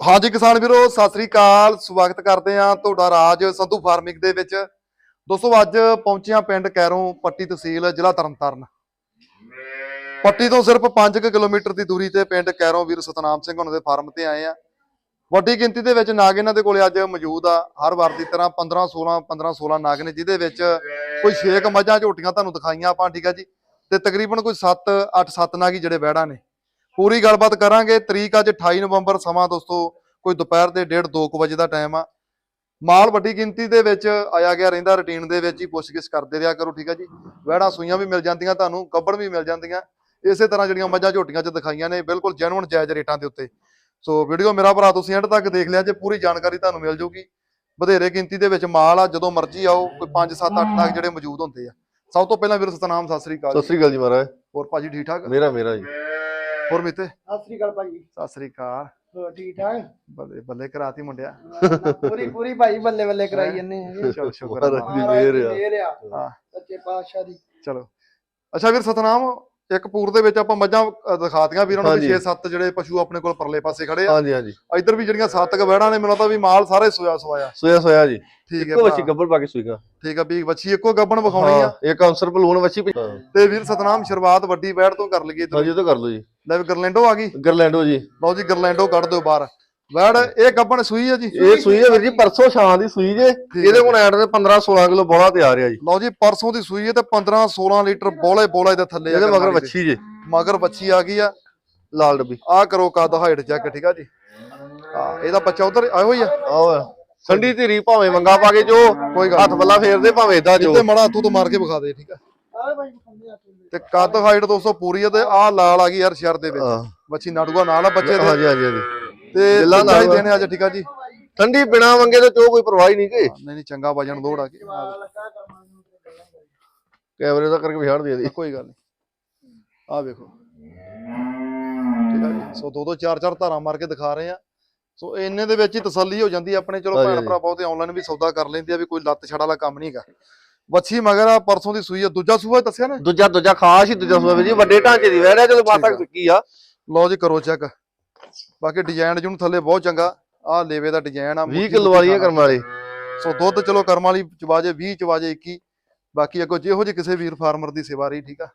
ਹਾਂਜੀ ਕਿਸਾਨ ਵੀਰੋ, ਸਤਿ ਸ੍ਰੀ ਅਕਾਲ। ਸਵਾਗਤ ਕਰਦੇ ਆ ਤੁਹਾਡਾ ਰਾਜ ਸੰਧੂ ਫਾਰਮਿੰਗ ਦੇ ਵਿੱਚ। ਦੋਸਤੋ, ਅੱਜ ਪਹੁੰਚਿਆ ਪਿੰਡ ਕੈਰੋਂ ਪੱਟੀ ਤਹਿਸੀਲ, ਜ਼ਿਲ੍ਹਾ ਤਰਨਤਾਰਨ। ਪੱਟੀ ਤੋਂ ਸਿਰਫ 5 ਕਿਲੋਮੀਟਰ ਦੀ ਦੂਰੀ ਤੇ ਪਿੰਡ ਕੈਰੋਂ ਵੀਰ ਸਤਨਾਮ ਸਿੰਘ ਉਹਨਾਂ ਦੇ ਫਾਰਮ ਤੇ ਆਏ ਆ ਵੱਡੀ ਗਿਣਤੀ ਦੇ ਵਿੱਚ ਨਾਗ ਇਹਨਾਂ ਦੇ ਕੋਲੇ ਅੱਜ ਮੌਜੂਦ ਆ। ਹਰ ਵਾਰ ਦੀ ਤਰ੍ਹਾਂ 15 16 15 16 ਨਾਗ ਨੇ, ਜਿਹਦੇ ਵਿੱਚ ਕੋਈ 6 ਮੱਝਾਂ, ਝੋਟੀਆਂ ਤੁਹਾਨੂੰ ਦਿਖਾਈਆਂ ਆਪਾਂ, ਠੀਕ ਆ ਜੀ। ਤੇ ਤਕਰੀਬਨ ਕੋਈ 7 8 7 ਨਾਗ ਹੀ ਜਿਹੜੇ ਬਹਿੜਾ ਨੇ। ਪੂਰੀ ਗੱਲਬਾਤ ਕਰਾਂਗੇ। ਤਰੀਕ ਅੱਜ 28 ਨਵੰਬਰ ਸਮਾਂ ਦੋਸਤੋ ਕੋਈ ਦੁਪਹਿਰ ਦੇ 1:30 2 ਵਜੇ ਦਾ ਟਾਈਮ ਆ। ਮਾਲ ਵੱਡੀ ਗਿਣਤੀ ਦੇ ਵਿੱਚ ਆਇਆ ਗਿਆ ਰਹਿੰਦਾ ਰੁਟੀਨ ਦੇ ਵਿੱਚ ਹੀ ਪੁੱਛਗਿੱਛ ਕਰਦੇ ਰਿਹਾ ਕਰੋ ਠੀਕ ਆ ਜੀ। ਵਹਿੜਾਂ ਸੂਈਆਂ ਵੀ ਮਿਲ ਜਾਂਦੀਆਂ ਤੁਹਾਨੂੰ ਗੱਬੜ ਵੀ ਮਿਲ ਜਾਂਦੀਆਂ। ਇਸੇ ਤਰ੍ਹਾਂ ਜਿਹੜੀਆਂ ਮੱਝਾਂ ਝੋਟੀਆਂ 'ਚ ਦਿਖਾਈਆਂ ਨੇ ਬਿਲਕੁਲ ਜੈਨੂਨ ਜਾਇਜ਼ ਰੇਟਾਂ ਦੇ ਉੱਤੇ। ਸੋ ਵੀਡੀਓ ਮੇਰਾ ਭਰਾ ਤੁਸੀਂ ਐਂਡ ਤੱਕ ਦੇਖ ਲਿਆ ਜੇ ਪੂਰੀ ਜਾਣਕਾਰੀ ਤੁਹਾਨੂੰ ਮਿਲ ਜੂਗੀ ਵਧੇਰੇ ਗਿਣਤੀ ਦੇ ਵਿੱਚ ਮਾਲ ਆ ਜਦੋਂ ਮਰਜ਼ੀ ਆਓ ਕੋਈ 5 7 8 ਨਾਗ ਜਿਹੜੇ ਮੌਜੂਦ ਹੁੰਦੇ ਆ। ਸਭ ਤੋਂ ਪਹਿਲਾਂ ਵੀਰ ਸਤਨਾਮ ਸਤਿ ਸ੍ਰੀ ਅਕਾਲ ਸਤਿ ਸ੍ਰੀ ਅਕਾਲ ਜੀ ਮਹਾਰਾਜ। ਹੋਰ ਭਾਜੀ ਠੀਕ ਠਾਕ? ਮੇਰਾ ਮੇਰਾ ਜੀ। ਹੋਰ ਮਿੱਤੇ? ਸਤਿ ਸ੍ਰੀ ਅਕਾਲ ਭਾਈ ਸਤਿ ਸ੍ਰੀ ਅਕਾਲ। ਹੋਰ ਠੀਕ ਠਾਕ? ਬੱਲੇ ਬੱਲੇ ਕਰਾਤੀ ਮੁੰਡਿਆ। ਪੂਰੀ ਪੂਰੀ ਭਾਈ ਬੱਲੇ ਬੱਲੇ ਕਰਾਈ ਜੰਨੇ ਚਲ ਸ਼ੁਕਰ ਆ। ਦੀ ਮਿਹਰ ਆ। ਸੱਚੇ ਪਾਤਸ਼ਾਹ ਦੀ। ਚਲੋ। ਅੱਛਾ ਵੀਰ ਸਤਨਾਮ ਇੱਕ ਪੂਰ ਦੇ ਵਿੱਚ ਆਪਾਂ ਮੱਝਾਂ ਅ, ਦਿਖਾਤੀਆਂ ਵੀਰਾਂ ਨੂੰ ਹਾਂਜੀ। 6-7 ਜਿਹੜੇ ਪਸ਼ੂ ਆਪਣੇ ਕੋਲ ਪਰਲੇ ਪਾਸੇ ਖੜੇ ਆ। ਹਾਂਜੀ ਹਾਂਜੀ। ਇੱਧਰ ਵੀ ਜਿਹੜੀਆਂ ਸੱਤ ਕ ਵਹਿੜਾਂ ਨੇ ਮੈਨੂੰ ਤਾਂ ਵੀ ਮਾਲ ਸਾਰੇ ਸੋਇਆ ਸੋਇਆ ਸੋਇਆ ਸੋਇਆ ਜੀ। ਠੀਕ ਹੈ ਇੱਕੋ ਬੱਚੀ ਭਰਾ। ਗੱਬਰ ਪਾ ਕੇ ਸੂਈਗਾ ਠੀਕ ਆ ਵੀ ਵੱਛੀ ਇੱਕੋ ਗੱਬਣ ਵਿਖਾਉਣੀ ਆ। ਹਾਂ ਇੱਕ ਅੰਸਰ ਬਲੂਨ ਬੱਚੀ ਹਾਂ। ਤੇ ਵੀਰ ਸਤਨਾਮ ਸ਼ੁਰੂਆਤ ਵੱਡੀ ਵਹਿੜ ਤੋਂ ਕਰ ਲਈਏ ਹਾਂਜੀ ਉਹ ਤਾਂ ਕਰ ਲਓ ਜੀ। ਲੈ ਵੀ ਗਰਲੈਂਡੋ ਆ ਗਈ। ਗਰਲੈਂਡੋ ਜੀ। ਲਓ ਜੀ ਗਰਲੈਂਡੋ ਕੱਢ ਦਿਓ ਬਾਹਰ। ਵਹਿੜ ਇਹ ਗੱਬਣ ਸੂਈ ਆ ਜੀ? ਇਹ ਸੂਈ ਹੈ ਵੀਰ ਜੀ ਪਰਸੋਂ ਸ਼ਾਮ ਦੀ ਸੂਈ ਜੇ। ਇਹਦੇ ਕੋਲ ਐਡ ਤੇ 15 16 ਕਿਲੋ ਬੋਲਾ ਤਿਆਰ ਆ ਜੀ। ਲਓ ਜੀ ਪਰਸੋਂ ਦੀ ਸੂਈ ਹੈ ਤੇ 15 16 ਲੀਟਰ ਬੋਲੇ ਬੋਲੇ ਦੇ ਥੱਲੇ ਇਹਦੇ ਮਗਰ। ਬੱਚੀ ਜੇ। ਮਗਰ ਬੱਚੀ ਆ ਗਈ ਆ। ਲਾਲ ਡੱਬੀ। ਆ ਕਰੋ ਕੱਦ ਹਾਈਟ ਚੈੱਕ ਠੀਕ ਆ ਜੀ? ਆ ਇਹਦਾ ਬੱਚਾ ਉਧਰ ਆਇਓ ਹੀ ਆ। ਆਹ ਸੰਡੀ ਧੀਰੀ ਭਾਵੇਂ ਮੰਗਾ ਪਾ ਕੇ ਜੋ ਕੋਈ ਹੱਥ ਬੱਲਾ ਫੇਰਦੇ ਭਾਵੇਂ ਇਦਾਂ ਜੋ। ਇੱਥੇ ਮੜਾ ਹੱਥੋਂ ਤੋਂ ਮਾਰ ਕੇ ਵਿਖਾ ਦੇ ਠੀਕ ਆ। ਤੂੰ ਤੇ ਕੱਦ ਹਾਈਟ ਦੋਸਤੋ ਪੂਰੀ ਆ ਤੇ ਆ ਲਾਲ ਆ ਗਈ ਯਾਰ ਸ਼ਰ ਦੇ ਵਿੱਚ। ਹਾਂ। ਬੱਚੀ ਨਾੜੂਆ ਨਾਲ ਆ ਬੱਚੇ ਦੇ। ਹਾਂਜੀ ਹਾਂਜੀ ਹਾਂਜੀ। ਤੇ ਹੀ ਨਾਲ। ਦੇਣੇ ਅੱਜ ਠੀਕ ਆ ਜੀ? ਠੰਡੀ ਬਿਨਾ ਮੰਗੇ ਤੇ ਜੋ ਕੋਈ ਪਰਵਾਹ ਹੀ ਨਹੀਂ ਕਿ ਨਹੀਂ ਨਹੀਂ ਚੰਗਾ ਵਜਨ ਲੋੜ ਆ ਕੇ। ਆ। ਕੈਮਰੇ ਦਾ ਕਰਕੇ ਵਿਛਾੜ ਦੇ ਦੀ ਕੋਈ ਗੱਲ ਨਹੀਂ। ਆ ਵੇਖੋ। ਠੀਕ ਆ ਜੀ। ਸੋ ਦੋ ਦੋ ਚਾਰ ਚਾਰ ਧਾਰਾਂ ਮਾਰ ਕੇ ਦਿਖਾ ਰਹੇ ਆ। ਸੋ ਇੰਨੇ ਦੇ ਵਿੱਚ ਹੀ ਤਸੱਲੀ ਹੋ ਜਾਂਦੀ ਆ ਆਪਣੇ। ਚਲੋ ਭੈਣ। ਭਰਾ ਬਹੁਤੇ ਆਨਲਾਈਨ ਵੀ ਸੌਦਾ ਕਰ ਲੈਂਦੇ ਆ ਵੀ ਕੋਈ ਲੱਤ ਛੜ ਵਾਲਾ ਕੰਮ ਨਹੀਂਗਾ ਵੱਛੀ ਮਗਰ ਆ ਪਰਸੋਂ ਦੀ ਸੂਈ ਆ। ਦੂਜਾ ਸੂਆ ਦੱਸਿਆ ਨਾ? ਦੂਜਾ ਦੂਜਾ ਖਾਸ ਹੀ ਦੂਜਾ ਸੂਆ ਵੀਰ ਜੀ। ਵੱਡੇ ਢਾਂਚੇ ਦੀ ਵੈੜ ਹੈ ਜਦੋਂ ਆ। ਕੀ ਆ। ਲਓ ਜੀ ਕਰੋ ਚੈੱਕ ਬਾਕੀ ਡਿਜ਼ਾਈਨ ਜਿਹਨੂੰ ਥੱਲੇ ਬਹੁਤ ਚੰਗਾ। ਆ ਲੇਵੇ ਦਾ ਡਿਜ਼ਾਈਨ ਆ 20 ਕਿਲੋ ਵਾਲੀਆਂ ਕਰਮ ਵਾਲੇ। ਸੋ ਦੁੱਧ ਚਲੋ ਕਰਮ ਵਾਲੀ ਚਵਾਜੇ 20 ਚਵਾਜੇ 21 ਬਾਕੀ ਅੱਗੋਂ ਜਿਹੋ ਜਿਹੇ ਕਿਸੇ ਵੀਰ ਫਾਰਮਰ ਦੀ ਸੇਵਾ ਰਹੀ ਠੀਕ ਆ।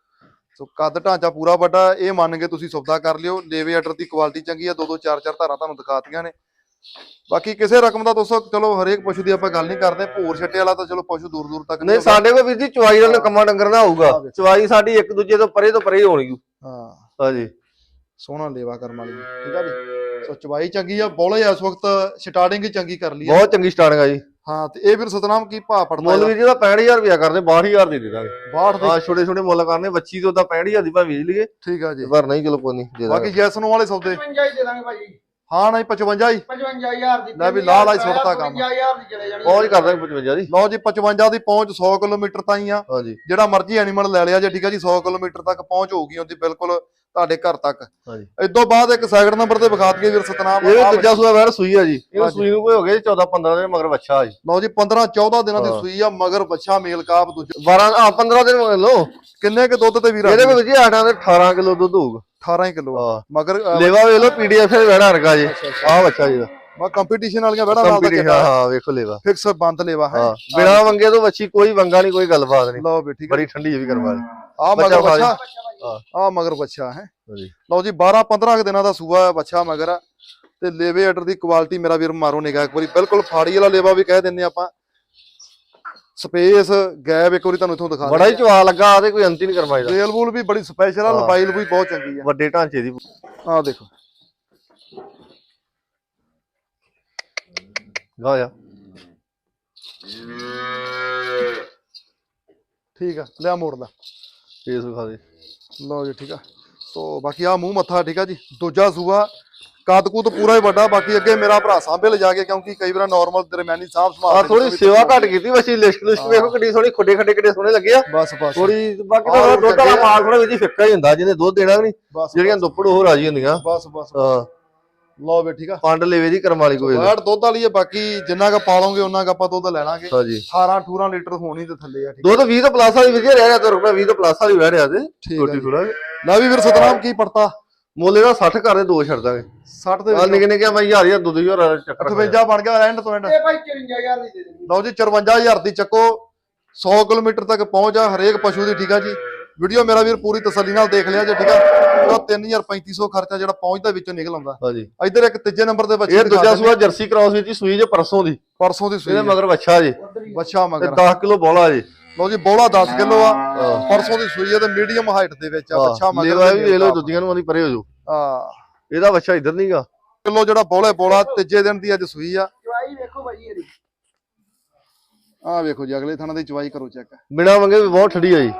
ਸੋ ਕੱਦ ਢਾਂਚਾ ਪੂਰਾ ਵੱਡਾ ਇਹ ਮੰਨ ਕੇ ਤੁਸੀਂ ਸੌਦਾ ਕਰ ਲਿਓ। ਲੇਵੇ ਆਰਡਰ ਦੀ ਕੁਆਲਿਟੀ ਚੰਗੀ ਆ ਦੋ ਦੋ ਚਾਰ ਚਾਰ ਧਾਰਾਂ ਤੁਹਾਨੂੰ ਦਿਖਾਤੀਆਂ ਨੇ। ਬਾਕੀ ਕਿਸੇ ਰਕਮ ਦਾ ਦੋਸਤੋ ਚਲੋ ਹਰੇਕ ਪਸ਼ੂ ਦੀ ਆਪਾਂ ਗੱਲ ਨਹੀਂ ਕਰਦੇ ਭੂਰ ਛੱਟੇ ਵਾਲਾ ਤਾਂ ਚਲੋ ਪਸ਼ੂ ਦੂਰ ਦੂਰ ਤੱਕ ਨਹੀਂ। ਸਾਡੇ ਕੋਲ ਵੀਰ ਜੀ ਚਵਾਈ ਦਾ ਕੰਮਾਂ ਡੰਗਰ ਦਾ ਹੋਊਗਾ ਹਾਂ। ਚਵਾਈ ਸਾਡੀ ਇੱਕ ਦੂਜੇ ਤੋਂ ਪਰੇ ਤੋਂ ਪਰੇ ਹੀ ਹੋਣੀ। ਹਾਂ। ਹਾਂਜੀ। ਸੋਹਣਾ ਲੇਵਾ ਕਰਮ ਵਾਲੀ ਠੀਕ ਆ ਜੀ? ਸੋ ਚਵਾਈ ਚੰਗੀ ਆ ਬੋਲੇ ਇਸ ਵਕਤ ਸਟਾਰਟਿੰਗ ਚੰਗੀ ਕਰ ਲਈ ਆ। ਬਹੁਤ ਚੰਗੀ ਸਟਾਰਟਿੰਗ ਆ ਜੀ। ਹਾਂ ਤੇ ਇਹ ਵੀਰ ਸਤਨਾਮ ਕੀ ਭਾਅ ਪੜਦਾ ਮੁੱਲ ਵੀਰ ਜੀ ਦਾ 65000 ਰੁਪਇਆ ਕਰਦੇ 62000 ਦੇ ਦੇ ਦਾਂਗੇ। 62 ਦੇ ਹਾਂ ਛੋਟੇ ਛੋਟੇ ਮੁੱਲ ਕਰਨੇ ਬੱਚੀ ਤੋਂ ਤਾਂ 65000 ਦੀ ਭਾਵੇਂ ਵੇਚ ਲਈਏ। ਠੀਕ ਆ ਜੀ। ਪਰ ਨਹੀਂ ਚਲੋ ਕੋਈ ਨਹੀਂ ਦੇ ਬਾਕੀ ਦਾਂਗੇ। ਜੈਸਨ ਵਾਲੇ ਸੌਦੇ। 55 ਹੀ ਦੇ ਦਾਂਗੇ ਭਾਈ ਹਾਂ ਨਹੀਂ 55 ਹੀ। 55000 ਦੀ ਲੈ ਵੀ ਲਾਹ ਲਾਈ ਸੁੱਟਤਾ ਕੰਮ। 55000 ਦੀ ਚਲੇ ਜਾਣੀ ਪਹੁੰਚ ਕਰ ਦਾਂਗੇ 55 ਦੀ। ਲਓ ਜੀ 55 ਦੀ ਪਹੁੰਚ 100 ਕਿਲੋਮੀਟਰ ਤਾਈਂ ਆ। ਹਾਂਜੀ ਜਿਹੜਾ ਮਰਜ਼ੀ ਐਨੀਮਲ ਲੈ ਲਿਆ ਜੇ ਠੀਕ ਆ ਜੀ 100 ਕਿਲੋਮੀਟਰ ਤੱਕ ਪਹੁੰਚ ਹੋਊਗੀ ਉਹਦੀ ਬਿਲਕੁਲ ਤੁਹਾਡੇ ਘਰ ਤੱਕ। ਹਾਂਜੀ। ਇਦੋਂ ਬਾਅਦ ਇੱਕ ਸੈਕਿੰਡ ਨੰਬਰ ਤੇ ਵਿਖਾ ਦਈਏ ਵੀਰ ਸਤਨਾਮ ਇਹ ਦੂਜਾ ਸੂਆ ਵੈਰ ਸੂਈ ਆ ਜੀ। ਹਾਂਜੀ। ਸੂਈ ਨੂੰ ਕੋਈ ਹੋ ਗਿਆ 14 15 ਦਿਨ ਮਗਰ ਬੱਚਾ ਆ ਜੀ। ਲਓ ਜੀ 15 14 ਦਿਨਾਂ ਦੀ। ਸੂਈ ਆ ਮਗਰ ਬੱਚਾ ਮੇਲ ਕਾਪ ਦੂਜਾ 12 ਆ 15 ਦਿਨ ਲੋ ਕਿੰਨੇ ਕੇ ਦੁੱਧ ਤੇ ਵੀਰ? ਇਹਦੇ ਵਿੱਚ ਜੀ ਆਟਾਂ ਦੇ 18 ਕਿਲੋ ਦੁੱਧ ਹੋਊਗਾ। 18 ਕਿਲੋ ਮਗਰ ਲੇਵਾ ਵੇਖ ਲੋ ਪੀਡੀਐਫ ਦੇ ਵੈੜਾ ਰਗਾ ਜੀ। ਆਹ ਬੱਚਾ ਜੀ ਮੈਂ ਕੰਪੀਟੀਸ਼ਨ ਵਾਲੀਆਂ ਬੜਾ ਨਾਲ ਦਾ ਕੰਪੀਟੀਸ਼ਨ ਚੱਕਾ ਹਾਂ ਵੇਖੋ ਲੇਵਾ। ਫਿਕਸ ਬੰਦ ਲੈਵਾ ਹੈ। ਬਿਨਾ ਵੰਗੇ ਤੋਂ ਬੱਚੀ ਕੋਈ ਵੰਗਾ ਨਹੀਂ ਕੋਈ ਗੱਲਬਾਤ ਨਹੀਂ। ਲਓ ਆ ਬੜੀ ਠੰਡੀ ਇਹ ਵੀ ਕਰਵਾ ਲਈ। ਆ ਮਗਰ। ਬੱਚਾ। ਆ ਮਗਰ ਬੱਚਾ ਹੈ। ਲਓ ਜੀ 12 15 ਦਿਨਾਂ ਦਾ ਸੂਆ ਹੈ ਬੱਚਾ ਮਗਰ। ਆ ਤੇ ਲੇਵੇ ਆਰਡਰ ਦੀ ਕੁਆਲਿਟੀ ਮੇਰਾ ਵੀਰ ਮਾਰੋ ਨਿਗਾਹ ਇੱਕ ਵਾਰੀ। ਬਿਲਕੁਲ ਫਾੜੀ ਵਾਲਾ ਲੇਵਾ ਵੀ ਕਹਿ ਦਿੰਨੇ ਆਪਾਂ। ਸਪੇਸ ਗੈਪ ਇੱਕ ਵਾਰੀ ਤੁਹਾਨੂੰ ਇਥੋਂ ਦਿਖਾ ਬੜਾ ਹੀ ਚਵਾ ਲੱਗਾ ਆ ਤੇ ਕੋਈ ਅੰਤ ਹੀ ਨਹੀਂ ਕਰਵਾਈ ਦਾ। ਰੇਲ ਬੂਲ ਵੀ ਬੜੀ ਸਪੈਸ਼ਲ ਆ। ਲੰਬਾਈ ਵੀ ਬਹੁਤ ਚੰਗੀ ਆ। ਵੱਡੇ ਢਾਂਚੇ ਦੀ। ਆਹ ਦੇਖੋ। ਗਾ ਆ ਠੀਕ ਆ ਲਿਆ ਮੋੜ ਲਾ। ਫੇਸ ਵਿਖਾ ਦੇ। ਲਓ ਜੀ ਠੀਕ ਆ। ਸੋ ਬਾਕੀ ਆ ਮੂੰਹ ਮੱਥਾ ਠੀਕ ਆ ਜੀ। ਦੂਜਾ ਸੂਆ ਕੱਦ ਕੁੱਦ ਪੂਰਾ ਹੀ ਵੱਡਾ। ਬਾਕੀ ਅੱਗੇ ਮੇਰਾ ਭਰਾ ਸਾਂਭੇ ਲਿਜਾ ਕੇ ਕਿਉਂਕਿ ਕਈ ਵਾਰ ਨਾਰਮਲ ਦਰਮਿਆਨੀ ਸਾਂਭ ਸੰਭਾਲ ਆ ਥੋੜੀ ਸੇਵਾ ਘੱਟ ਕੀਤੀ ਵਸੀ ਲਿਸਟ ਲਿਸਟ ਵੇਖੋ ਕਿੱਡੀ ਸੋਹਣੀ ਖੁੱਡੇ ਖੱਡੇ ਕਿੱਡੇ ਸੋਹਣੇ ਲੱਗੇ ਆ। ਬਸ ਬਸ। ਥੋੜੀ ਬਾਕੀ ਤਾਂ ਦੁੱਧ ਵਾਲਾ। ਮਾਲ ਥੋੜਾ ਵਿੱਚ ਫਿੱਕਾ ਹੀ ਹੁੰਦਾ ਜਿਹਨੇ ਦੁੱਧ ਦੇਣਾ ਵੀ ਨਹੀਂ ਜਿਹੜੀਆਂ ਦੁੱਪੜ ਉਹ ਰਾਜੀ ਹੁੰਦੀਆਂ। ਬਸ ਬਸ। ਹਾਂ। ਲਓ ਵੀ ਠੀਕ ਆ। ਪੰਡ ਲੇਵੇ ਦੀ ਕਰਮ ਵਾਲੀ ਕੋਈ ਵੈਟ ਦੁੱਧ ਵਾਲੀ ਹੈ ਬਾਕੀ ਜਿੰਨਾ ਕ ਪਾਲੋਗੇ ਉਹਨਾਂ ਕ ਆਪਾਂ ਦੁੱਧ ਲੈ ਲਾਂਗੇ। ਹਾਂਜੀ। 18 18 ਲੀਟਰ ਹੋਣੀ ਤੇ ਥੱਲੇ ਆ ਠੀਕ ਦੁੱਧ 20 ਤੋਂ ਪਲੱਸ ਵਾਲੀ ਵਧੀਆ ਰਹਿ ਰਿਹਾ ਤੇ ਰੁਪਏ 20 ਤੋਂ ਪਲੱਸ ਵਾਲੀ ਰਹਿ ਰਿਹਾ ਤੇ। ਛੋਟੀ। ਥੋੜਾ ਲੈ ਵੀ ਵੀਰ ਸਤਨਾਮ ਕੀ ਪੜਤਾ ਮੁੱਲ ਇਹਦਾ 60 ਕਰਦੇ ਦੋ ਛੱਡ ਦਾਂਗੇ। 60 ਦੇ ਵਿੱਚ। ਨਿੱਕੇ ਨਿੱਕੇ ਮੈਂ ਹਜ਼ਾਰ ਹਜ਼ਾਰ ਦੁੱਧ ਹਜ਼ਾਰ ਚੱਕਰ 58 ਬਣ ਗਿਆ ਐਂਡ ਤੋਂ ਐਂਡ ਇਹ ਭਾਈ 54000 ਦੀ ਦੇ ਦੇਣੀ ਲਓ ਜੀ 54000 ਦੀ ਚੱਕੋ। 100 ਕਿਲੋਮੀਟਰ ਤੱਕ ਪਹੁੰਚ ਆ ਹਰੇਕ ਪਸ਼ੂ ਦੀ ਠੀਕ ਆ ਜੀ। ਵੀਡੀਓ ਮੇਰਾ ਵੀਰ ਪੂਰੀ ਤਸੱਲੀ ਨਾਲ ਦੇਖ ਲਿਆ ਜੀ ਠੀਕ ਆ? ਪੂਰਾ 3350 ਖਰਚਾ ਜਿਹੜਾ ਪਹੁੰਚਦਾ ਵਿੱਚੋਂ ਨਿਕਲ ਆਉਂਦਾ। ਹਾਂਜੀ। ਇੱਧਰ ਇੱਕ ਤੀਜੇ ਨੰਬਰ ਦੇ ਬੱਚੇ ਇਹ ਦੂਜਾ ਸੂਆ ਜਰਸੀ ਕ੍ਰਾਸ ਵਿੱਚ ਹੀ ਸੂਈ ਜੇ ਪਰਸੋਂ ਦੀ। ਪਰਸੋਂ ਦੀ ਸੂਈ ਇਹਦੇ। ਮਗਰ ਵੱਛਾ ਜੀ। ਤੇ ਮਗਰ। 10 ਕਿਲੋ ਬੋਲਾ ਜੀ। ਲਓ ਜੀ ਬੋਲਾ 10 ਕਿਲੋ ਆ। ਪਰਸੋਂ ਦੀ ਸੂਈ ਆ ਤੇ ਮੀਡੀਅਮ ਹਾਈਟ ਦੇ ਵਿੱਚ ਆ ਬੱਚਾ ਮਗਰ ਲੇਵਾ ਵੀ ਵੇਖ ਲਓ ਦੂਜੀਆਂ ਨੂੰ ਆਦੀ ਪਰੇ ਹੋ ਜਾਓ। ਹਾਂ। ਇਹਦਾ ਵੱਛਾ ਇੱਧਰ ਨਹੀਂਗਾ ਕਿਲੋ ਜਿਹੜਾ ਬੋਲੇ ਬੋਲਾ ਤੀਜੇ ਦਿਨ ਦੀ ਅੱਜ ਸੂਈ ਆ। ਚਵਾਈ ਵੇਖੋ ਭਾਈ ਇਹਦੀ। ਆ ਵੇਖੋ ਜੀ ਅਗਲੇ ਥਾਣਾ ਦੀ ਚਵਾਈ ਕਰੋ ਚੈੱਕ। ਬਿਨਾ ਮੰਗੇ ਵੀ ਬਹੁਤ ਠੜੀ ਆ ਜੀ।